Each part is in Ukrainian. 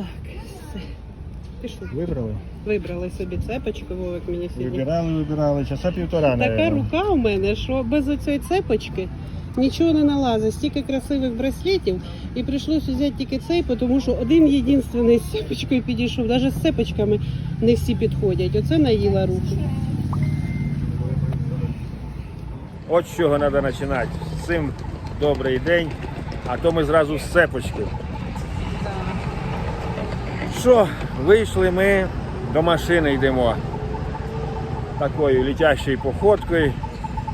Так, все. Пішли. Вибрали? Вибрали собі цепочку, Вовик мені сьогодні. Вибирали, вибирали. Часа півтора, Така наверно. рука у мене, що без оцієї цепочки нічого не налазить. Стільки красивих браслетів. І прийшлося взяти тільки цей, тому що один єдинственний з цепочкою підійшов. Навіть з цепочками не всі підходять. Оце наїла руку. От з чого треба починати. З цим добрий день, а то ми зразу з цепочки. Що, вийшли ми до машини йдемо. Такою літящою походкою,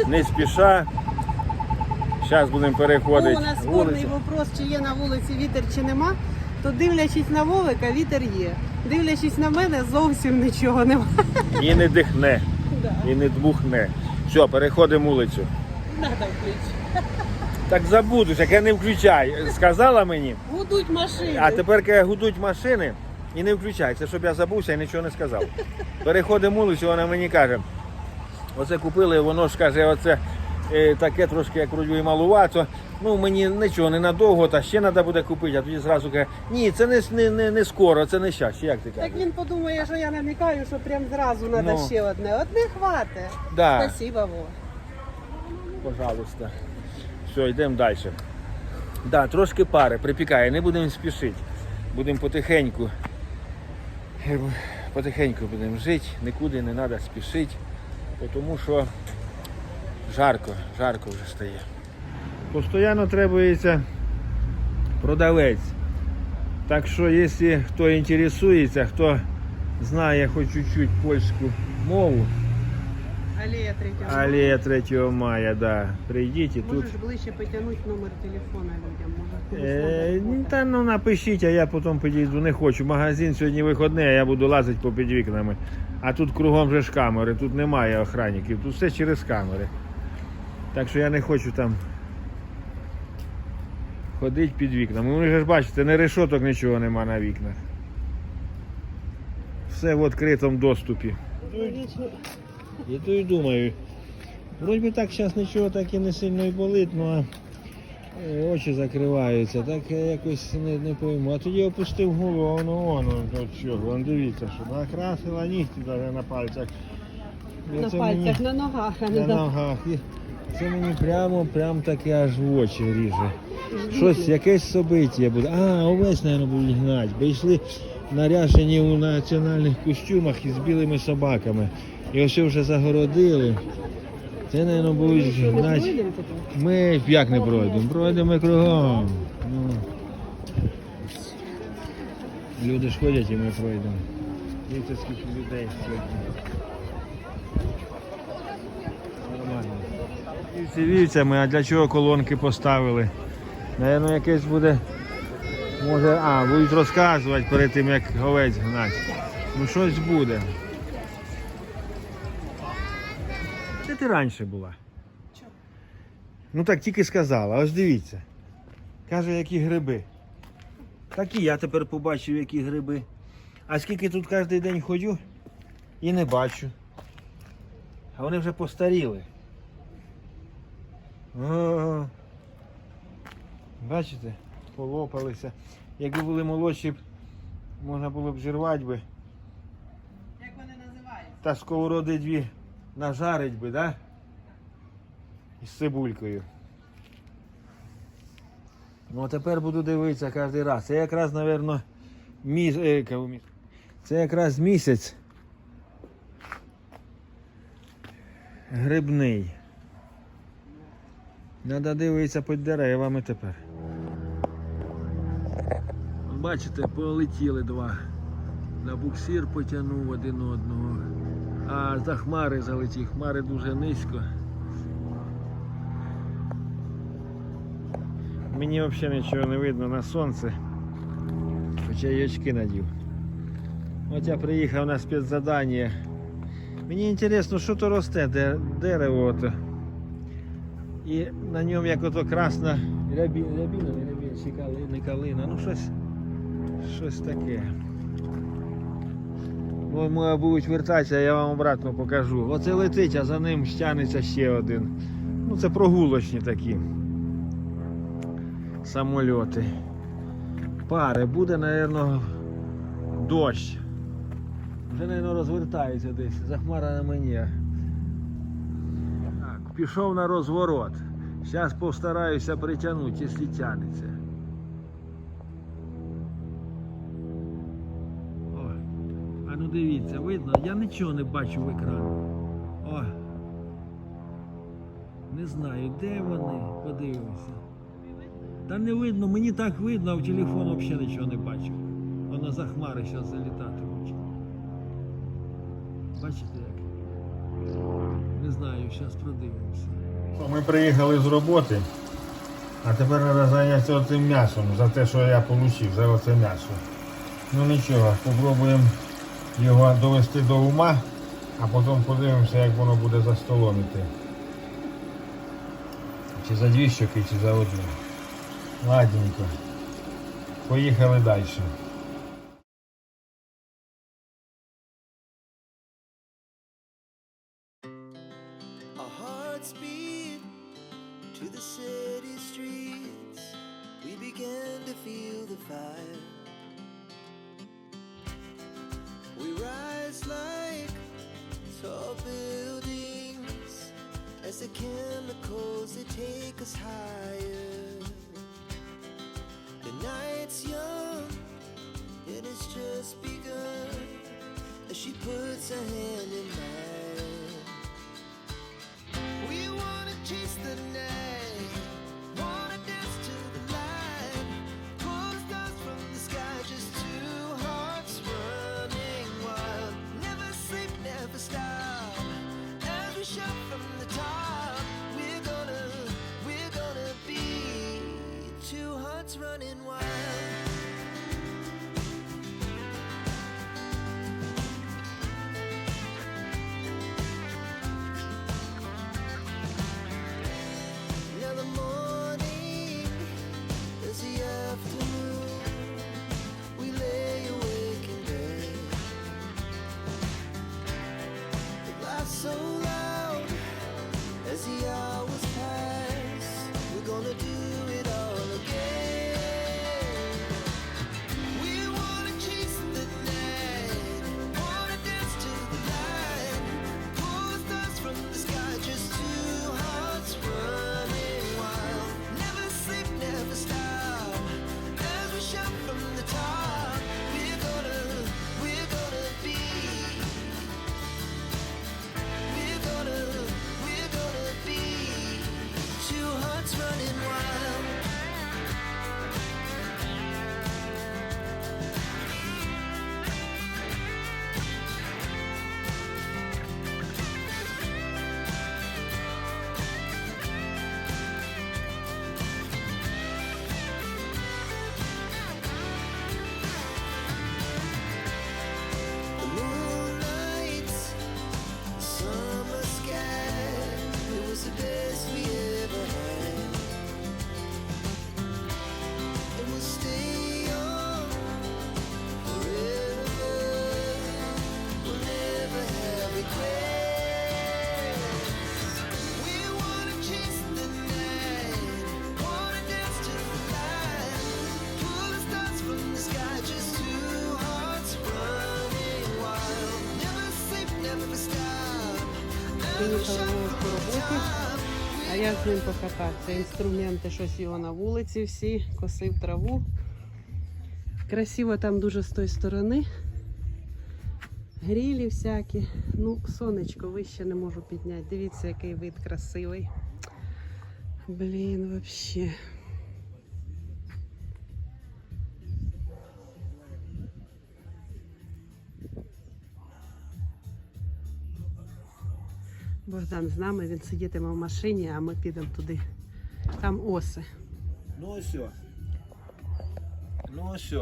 не спіша. Зараз будемо Ну, переходити у нас спорний вопрос, чи є на вулиці вітер, чи нема. То дивлячись на Вовика, вітер є. Дивлячись на мене, зовсім нічого немає. І не дихне, Да. і не дмухне. Все, переходимо вулицю. Надо включити. Так забудеш, як я не включай. Сказала мені, Гудуть машини. а тепер коли гудуть машини і не включай. Це щоб я забувся і нічого не сказав. Переходимо вулицю, вона мені каже. Оце купили, воно ж каже, оце е, таке трошки як вроді і малувато. Ну мені нічого не надовго, та ще треба буде купити. А тоді зразу каже, ні, це не, не, не, не скоро, це не щас. Як ти Так він подумає, що я намікаю, що прям зразу треба Ну. ще одне. Одне хватить. Да. Спасибо, Вова. Пожалуйста. Все, йдемо далі. Да, трошки пари припікає, не будемо спішити. Будемо потихеньку. Потихеньку будемо жити, нікуди не треба спішити, тому що жарко, жарко вже стає. Постоянно требується продавець. Так що, якщо хто інтересується, хто знає хоч чуть-чуть польську мову, Алія третя. Алія 3 мая, да. Прийдіть і тут. Можеш ближче потягнути номер телефона людям. Може, Е, комусь ну, та ну напишіть, а я потім підійду. Не хочу. Магазин сьогодні вихідний, а я буду лазити по під вікнами. А тут кругом же ж камери, тут немає охранників, тут все через камери. Так що я не хочу там ходити під вікнами. Ви ж бачите, не решоток нічого нема на вікнах. Все в відкритому доступі. Вічно. Іду і думаю. Вроді би так зараз нічого так і не сильно і болить, ну а е, очі закриваються, так я якось не, не пойму. А тоді опустив голову, воно воно от що, вон дивіться, що накрасила нігті навіть на пальцях. І На пальцях, мені, на ногах, а не на ногах. Це мені прямо, прямо таке аж в очі ріже. Щось, якесь собиття буде. А, овець, мабуть, будуть гнати. Бо йшли наряжені у національних костюмах із білими собаками. І ось вже загородили. Це, мабуть, будуть гнати. Ми як не пройдемо? Пройдемо кругом. Ну. Люди ж ходять і ми пройдемо. Дивіться, скільки людей сьогодні. Нормально. Вівці вівцями, а для чого колонки поставили? Наверно, якесь буде. Може, а, будуть розказувати перед тим, як говець гнати. Ну щось буде. Де ти раніше була? Чого? Ну так тільки сказала, ось дивіться. Каже, які гриби. Такі, я тепер побачив, які гриби. А скільки тут кожен день ходю і не бачу. А вони вже постаріли. О, бачите, полопалися. Якби були молодші, можна було б зірвати би. Як вони називаються? Та сковороди дві нажарить би, да? Із цибулькою. Ну а тепер буду дивитися кожен раз. Це якраз, мабуть, е, міс- Це якраз місяць. Грибний. Треба дивитися під деревами тепер. Бачите, полетіли два. На буксир потягнув один одного. А за хмари залетів. Хмари дуже низько. Мені взагалі нічого не видно на сонце. Хоча й очки надів. От я приїхав на спецзадання. Мені цікаво, що то росте, де, дерево ото. І на ньому як ото красна рябі, рябіна, не рябіна, чи кали- не калина, ну щось, щось таке. Ну, ми будуть вертатися, я вам обратно покажу. Оце летить, а за ним стягнеться ще один. Ну це прогулочні такі. Самольоти. Пари буде, напевно, Дощ. Вже, мабуть, розвертається десь. Захмара на мені. Так, пішов на розворот. Зараз постараюся притягнути, якщо тягнеться. Ну дивіться, видно, я нічого не бачу в екрані. Ой. Не знаю, де вони, подивимося. Та не видно, мені так видно, а в телефон взагалі нічого не бачу. Воно за хмари зараз залітатимуть. Бачите як? Не знаю, зараз продивимося. Ми приїхали з роботи, а тепер треба зайнятися цим м'ясом за те, що я отримав, за оце м'ясо. Ну нічого, спробуємо його довести до ума, а потім подивимося, як воно буде за столом іти. Чи за дві щоки, чи за одну. Ладненько. Поїхали далі. З ним покататися. Інструменти, щось його на вулиці всі, косив траву. Красиво там дуже з тої сторони. Грілі всякі. Ну, сонечко вище не можу підняти. Дивіться, який вид красивий. Блін, вообще. Богдан з нами, він сидітиме в машині, а ми підемо туди. Там оси. Ну ось. Ну ось.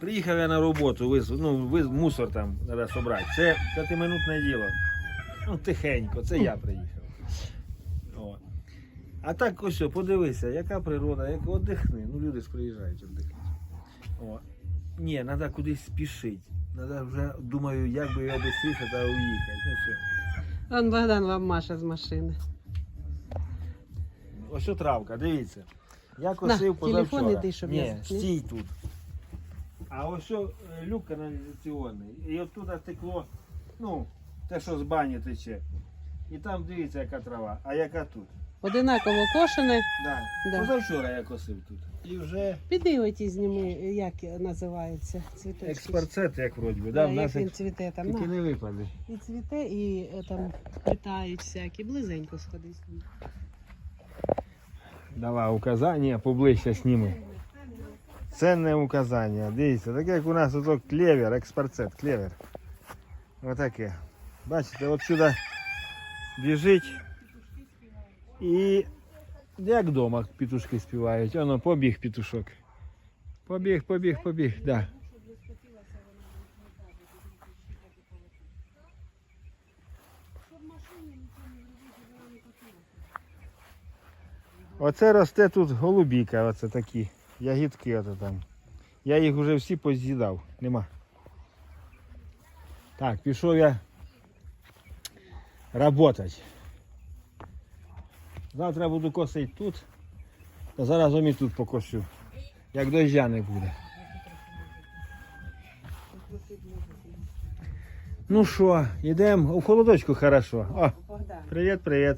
Приїхав я на роботу, виз, ну, виз, мусор там треба собрати. Це п'ятиминутне діло. Ну, тихенько, це я приїхав. О. А так ось, подивися, яка природа, як одихни. Ну, люди приїжджають віддихати. Ні, треба кудись спішити. Треба вже, думаю, як би його швидше та уїхати. Ну все. Он Богдан вам Маша з машини. Ось що травка, дивіться. Я косив телефон позавчора. іди, щоб Ні, я- ні? стій тут. А ось що, е, люк каналізаційний. І оттуда текло, ну, те, що з бані тече. І там дивіться, яка трава, а яка тут. Одинаково кошене. Да. Да. Позавчора я косив тут. І вже Піди оті зніми, як називається цвіточки. експорцет, як вроді би. Да, Да, в як нас він як... цвіте там. Тільки На. не випаде. І цвіте, і е, там літають всякі. Близенько сходи з ним. Давай указання поближче сніми. Ценне указання. Дивіться, таке як у нас ото клевер, експорцет, клевер. Отаке. Бачите, от сюди біжить. І як вдома петушки співають. Воно побіг петушок. Побіг, побіг, побіг, да. Оце росте тут голубіка, оце такі. Ягідки оце там. Я їх вже всі поз'їдав. Нема. Так, пішов я работать. Завтра буду косити тут, а зараз і тут покосю. Як дождя не буде. Ну що, йдемо у холодочку хорошо. О, привіт, привіт.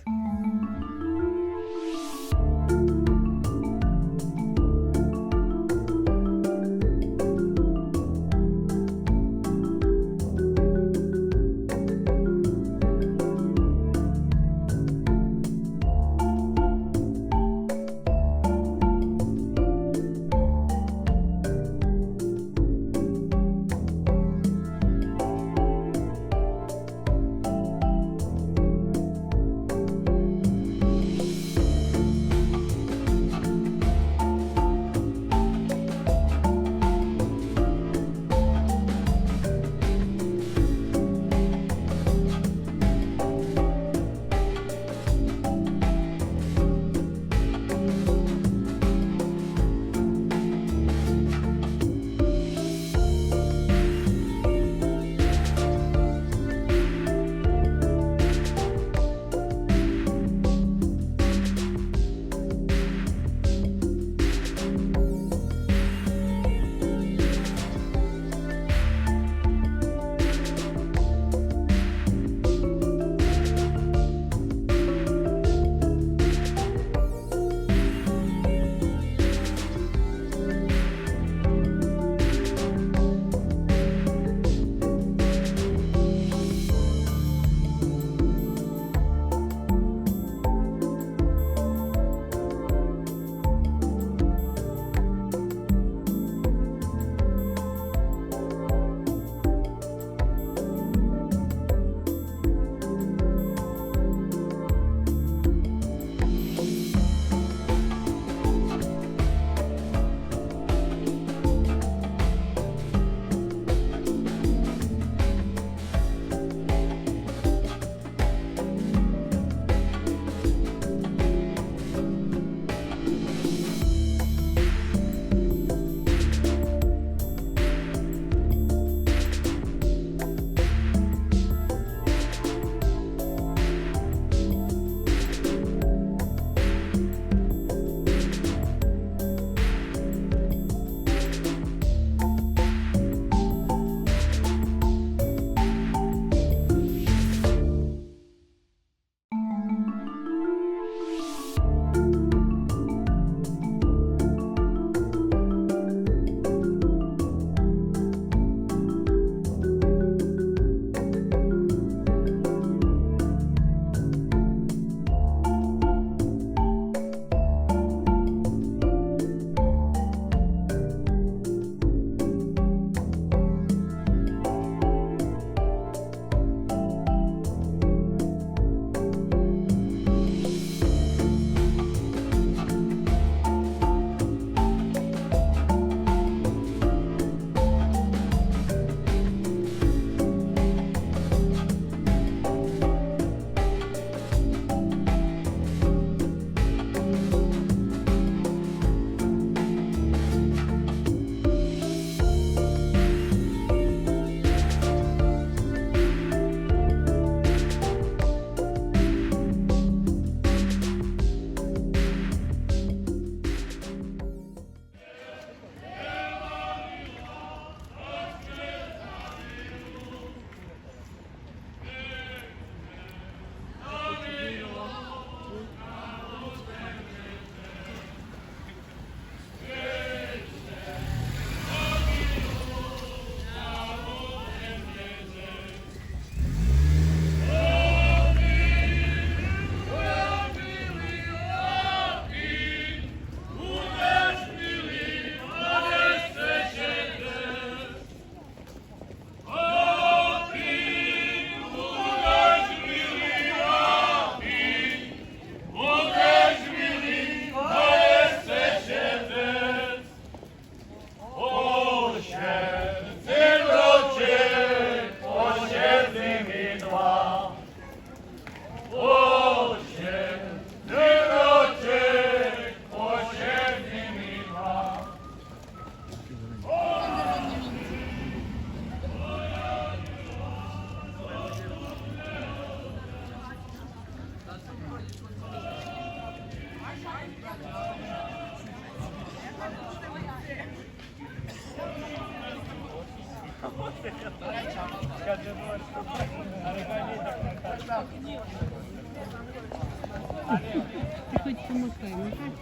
Ти хоч помахай, махай.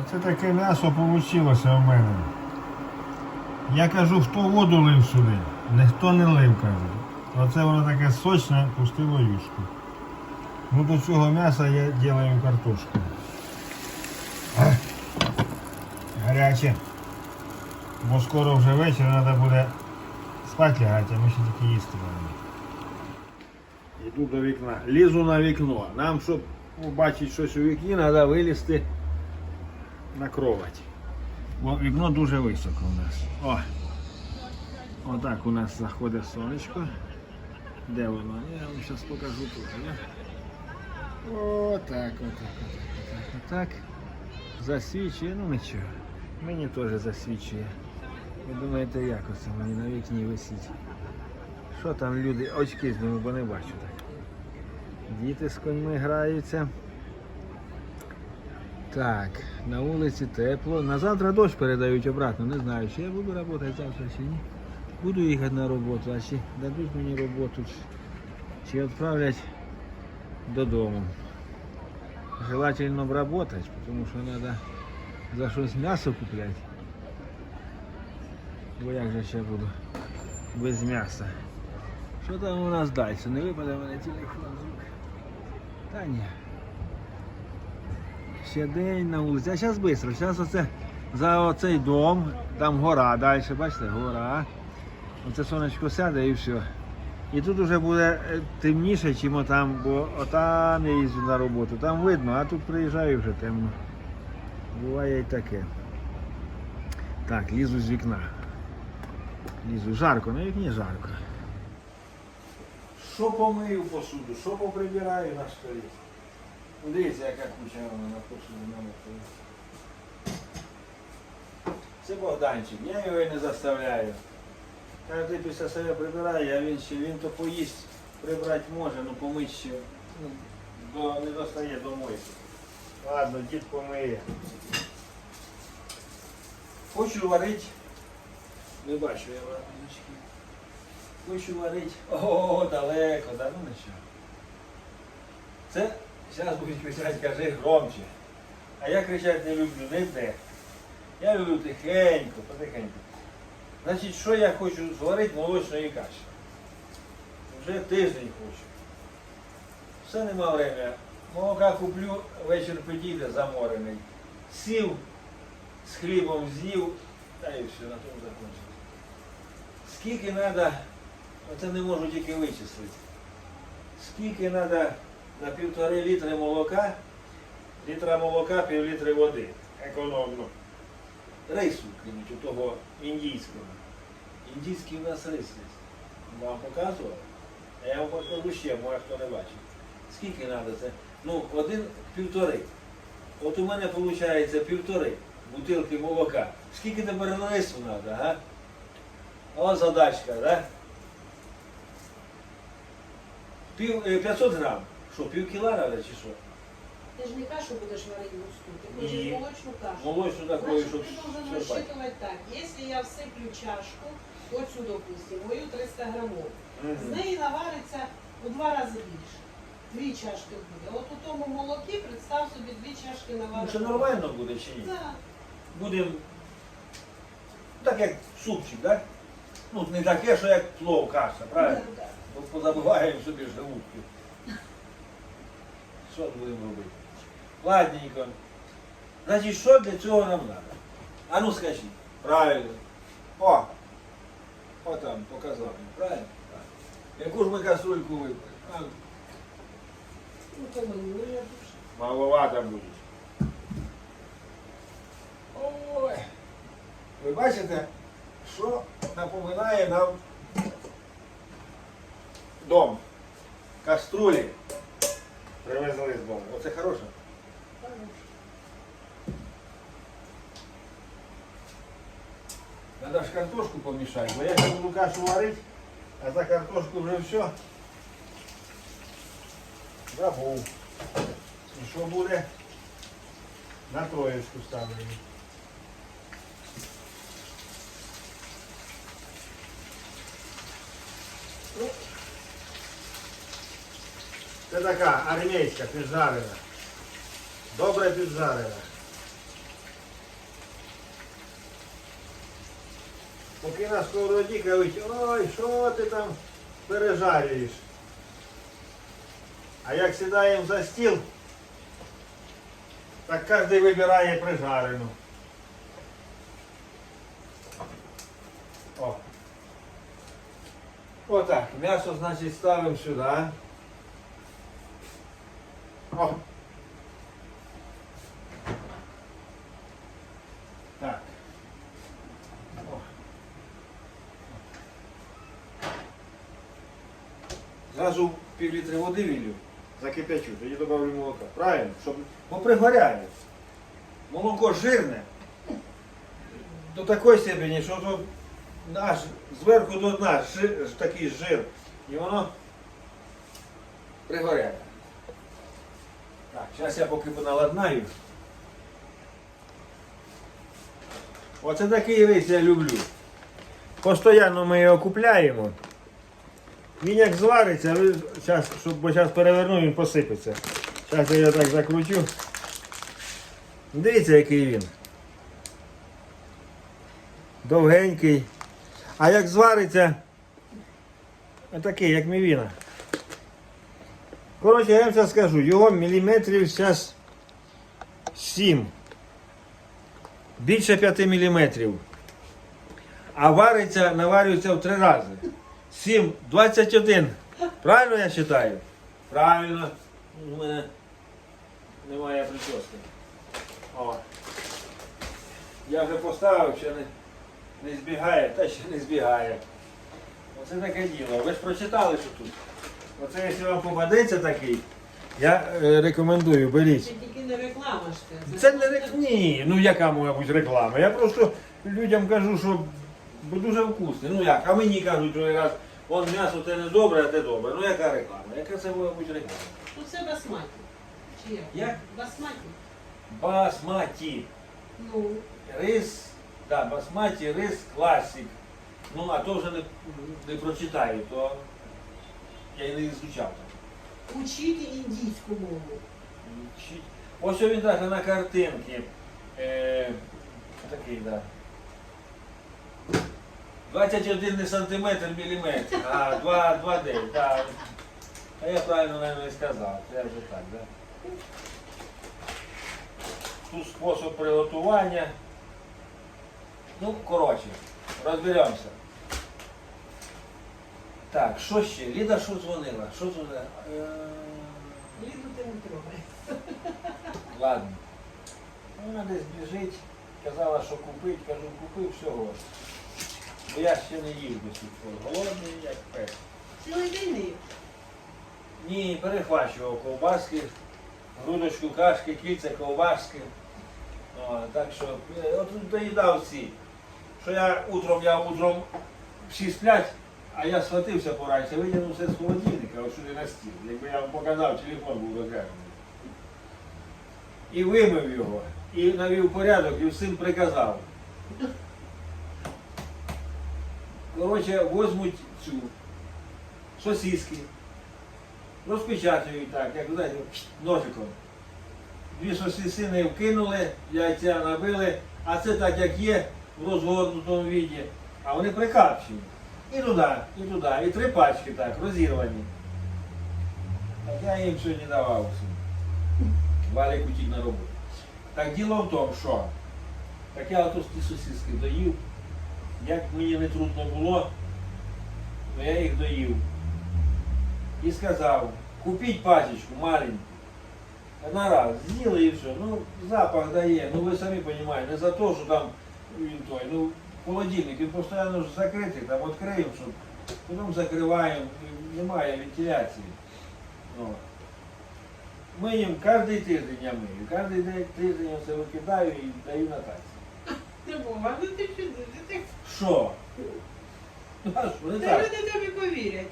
Оце таке м'ясо вийшло в мене. Я кажу, хто воду лив сюди? Ніхто не лив, кажу. Оце воно таке сочне, пустило юшку. Ну до цього м'яса я роблю картошку. А, Гаряче. Бо скоро вже вечір, треба буде спати лягати, а ми ще тільки їсти будемо. Йду до вікна. Лізу на вікно. Нам, щоб побачити щось у вікні, треба вилізти на кровать. Бо вікно дуже високо у нас. О! Отак у нас заходить сонечко. Де воно? Я вам зараз покажу тут. Не? Отак, отак, отак, отак. Засвічує, ну нічого. Мені теж засвічує. Ви думаєте, як оце мені на вікні висить? Що там люди, очки зніму, бо не бачу так. Діти з коньми граються. Так, на вулиці тепло. На завтра дощ передають обратно. Не знаю, чи я буду працювати завтра чи ні. Буду їхати на роботу, а чи дадуть мені роботу, чи, відправлять додому. Желательно обработать, тому що треба за щось м'ясо купляти. Бо як же ще буду без м'яса. Що там у нас далі? Не випаде мене телефон з рук. Та ні. Ще день на вулиці. А зараз швидко. Зараз оце за оцей дом, там гора далі, бачите, гора. Оце сонечко сяде і все. І тут вже буде е, темніше, чим там, бо отам я їздю на роботу, там видно, а тут приїжджаю вже темно. Буває і таке. Так, лізу з вікна. Лізу. Жарко, на вікні жарко. Що помию посуду, що поприбираю на столі. Ну, Дивіться, яка куча на посуду намотує. Це Богданчик, я його і не заставляю. Кожен після себе прибирає, а він ще він то поїсть, прибрати може, ну помить ще ну, до, не достає до мойки. Ладно, дід помиє. Хочу варити. Не бачу я варенички. Хочу варити. О, далеко, да ну нічого. Це зараз будуть кричати, кажи громче. А я кричати не люблю ніде. Я люблю тихенько, потихеньку. Значить, що я хочу зварити молочної каші? Вже тиждень хочу. Все нема времени. Молока куплю, вечір підійде заморений. Сів, з хлібом з'їв, та і все, на тому закінчилось. Скільки треба, оце не можу тільки вичислити. Скільки треба на півтори літри молока, літра молока, пів літри води. Економно. Рису, крім у того індійського. Індійський у нас рис є. Вам показував? А я вам покажу ще, може хто не бачив. Скільки треба це? Ну, один півтори. От у мене виходить півтори бутилки молока. Скільки тепер рису треба, га? О, задачка, да? Пів, е, 500 грам. Що, пів кіла чи що? Ты же не кашу будешь варить густую, ты Не. будешь молочную кашу. Молочну такою, Значит, щоб ты должен черпати. рассчитывать так. Если я всыплю чашку, вот сюда, допустим, мою 300 грамов, з Мгм. неї навариться у два рази більше. Дві чашки буде. От у тому молокі, представ собі, дві чашки Ну, навариться. це нормально буде чи ні? Так. Будемо так як супчик, так? Ну, не таке, що як плов каша, правильно? Да, да. Бо позабиваємо собі желудки. Що будемо робити? Ладненько. Значить, що для цього нам треба? А ну скажіть. Правильно. О! О там, показав. мені, Правильно? Яку ж ми каструльку вибрали? А, Ну, мені. Маловато буде. Ой. Ви бачите, що напоминає нам дом. Каструлі. Привезли з дому. Оце хороше. Надо ж картошку помішати, бо я зараз буду кашу варити, а за картошку вже все. Забув. І що буде? На троєчку ставлю. Ну, Це така армійська піджарена. Добре піджарена. Поки на сковороді кажуть, ой, що ти там пережарюєш. А як сідаємо за стіл, так кожен вибирає прижарену. О. Отак, м'ясо, значить, ставимо сюди. О. Зразу пів літри води вілю, закипячу, тоді добавлю молока. Правильно? Щоб бо пригоряє. Молоко жирне. До такої степені, що то аж зверху до дна жир, такий жир. І воно пригоряє. Так, зараз я поки поналаднаю. Оце такий рис я люблю. Постоянно ми його купляємо. Він як звариться, ви зараз, щоб, бо зараз переверну, він посипеться. Зараз я його так закручу. Дивіться, який він. Довгенький. А як звариться, отакий, як мівіна. Коротше, я вам зараз скажу, його міліметрів зараз 7. Більше 5 міліметрів. А вариться, наварюється в три рази. 7, 21. Правильно я вважаю? Правильно. У мене немає прически. О. Я вже поставив, ще не, не збігає, та ще не збігає. Оце таке діло. Ви ж прочитали, що тут. Оце якщо вам попадеться такий, я е, рекомендую, беріть. Це тільки не реклама ж це. Це не рек... Ні, ну яка може бути реклама? Я просто людям кажу, що бо дуже вкусне. Ну як, а мені кажуть другий раз, он м'ясо те не добре, а те добре. Ну яка реклама? Яка це може бути реклама? Ну це басматі. Чи як? Як? Басматі. Басматі. Ну, Рис, да, басматі, рис класик. Ну, а то вже не, не прочитаю, то я і не звучав там. учіть індійську мову. Чи- Ось він навіть на картинці. Е, такий, да. 21 не сантиметр міліметр, а 2, 2 день. Да. А я правильно, наверное, і сказав. Це вже так, да? Тут спосіб приготування. Ну, коротше, розберемося. Так, що ще? Ліда що дзвонила? Що дзвонила? Е, Ліду ти не трогай. Ладно. Вона десь біжить, казала, що купить, кажу, купив всього. Бо я ще не їв до сих пор. Голодний, як пес. Цілий день не їв. Ні, перехвачував ковбаски, грудочку кашки, кільця ковбаски. О, так що, е, от доїдав ці. Що я утром, я утром всі сплять, а я схватився пораньше, витягнув все з холодильника, ось сюди на стіл. Якби я вам показав, телефон був розглянутий. І вимив його, і навів порядок, і всім приказав. Коротше, возьмуть цю сосиски, розпечатують так, як знаєте, ножиком. Дві сосисини вкинули, яйця набили, а це так як є в розгорнутому віді, а вони прикапчені. І туди, і туди, і три пачки так, розірвані. Так я їм сьогодні давав. Валік утік на роботу. Так діло в тому, що так я ото ті сосиски доїв. Як мені не трудно було, то я їх доїв. І сказав, купіть пачечку маленьку. На раз, з'їли і все. Ну, запах дає, ну ви самі розумієте, не за те, що там він той, ну, холодильник, він постійно закритий, там відкриємо, щоб потім закриваємо, немає вентиляції. Ну. Ми їм кожен тиждень я мию, кожен день тиждень я це викидаю і даю на таці. Не бува, ну ти, Що? А що, так? люди тобі повірять.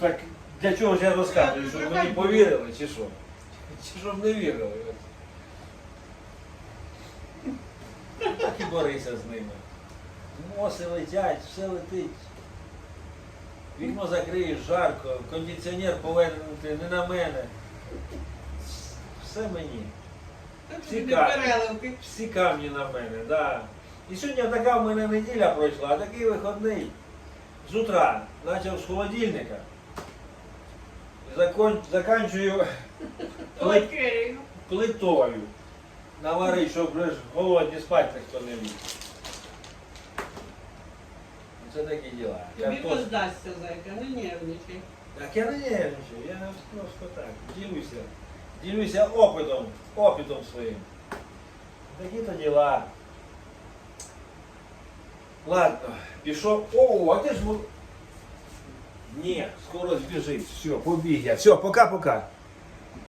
Так Для чого ж я розказую? Щоб мені повірили чи що? Чи щоб не вірили? Так і борися з ними. Носи летять, все летить. Вікно закриєш, жарко, кондиціонер повернути не на мене. Все мені. Всі так. переливки. Всі камні на мене, да. І сьогодні така в мене неділя пройшла, а такий виходний. З утра почав з холодильника. Закон... Заканчую плит... Плитою. Наварить, щоб ж голодні спати ніхто не міг. Це такі діла. Тобі Картошка- поздасться, зайка, не нервничай. Так я не нервничаю, я просто так, ділюся. Ділюся опитом, опитом своїм. Такі то діла. Ладно, пішов. О, а ти ж. Ні, скоро збіжить. Все, побіг я. Все, пока-пока.